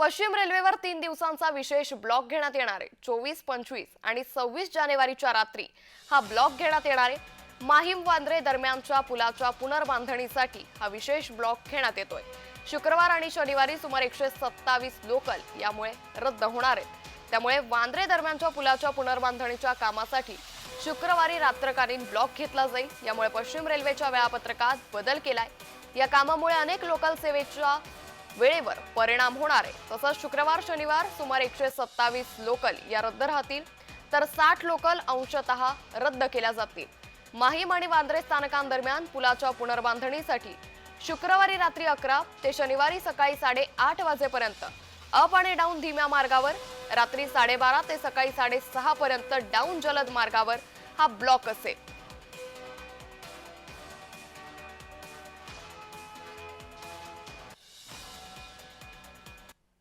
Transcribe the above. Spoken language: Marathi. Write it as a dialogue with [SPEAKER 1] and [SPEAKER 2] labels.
[SPEAKER 1] पश्चिम रेल्वेवर तीन दिवसांचा विशेष ब्लॉक घेण्यात येणार आहे. चोवीस पंचवीस आणि सव्वीस जानेवारीच्या रात्री हा ब्लॉक घेण्यात येणार आहे. माहीम वांद्रे दरम्यानच्या पुलाच्या पुनर्बांधणीसाठी हा विशेष ब्लॉक घेण्यात येतोय. शुक्रवार आणि शनिवारी सुमारे एकशे सत्तावीस लोकल यामुळे रद्द होणार आहेत. त्यामुळे वांद्रे दरम्यानच्या पुलाच्या पुनर्बांधणीच्या कामासाठी शुक्रवारी रात्रकालीन ब्लॉक घेतला जाईल. यामुळे पश्चिम रेल्वेच्या वेळापत्रकात बदल केलाय. या कामामुळे अनेक लोकल सेवेच्या वेळेवर परिणाम होणार आहे. तसंच शुक्रवार शनिवार सुमारे एकशे सत्तावीस लोकल या रद्द राहतील. तर साठ लोकल अंशतः रद्द केल्या जातील. माहीम आणि वांद्रे स्थानकांदरम्यान पुलाच्या पुनर्बांधणीसाठी शुक्रवारी रात्री अकरा ते शनिवारी सकाळी साडेआठ वाजेपर्यंत अप आणि डाऊन धीम्या मार्गावर रात्री साडेबारा ते सकाळी साडेसहा पर्यंत डाऊन जलद मार्गावर हा ब्लॉक असेल.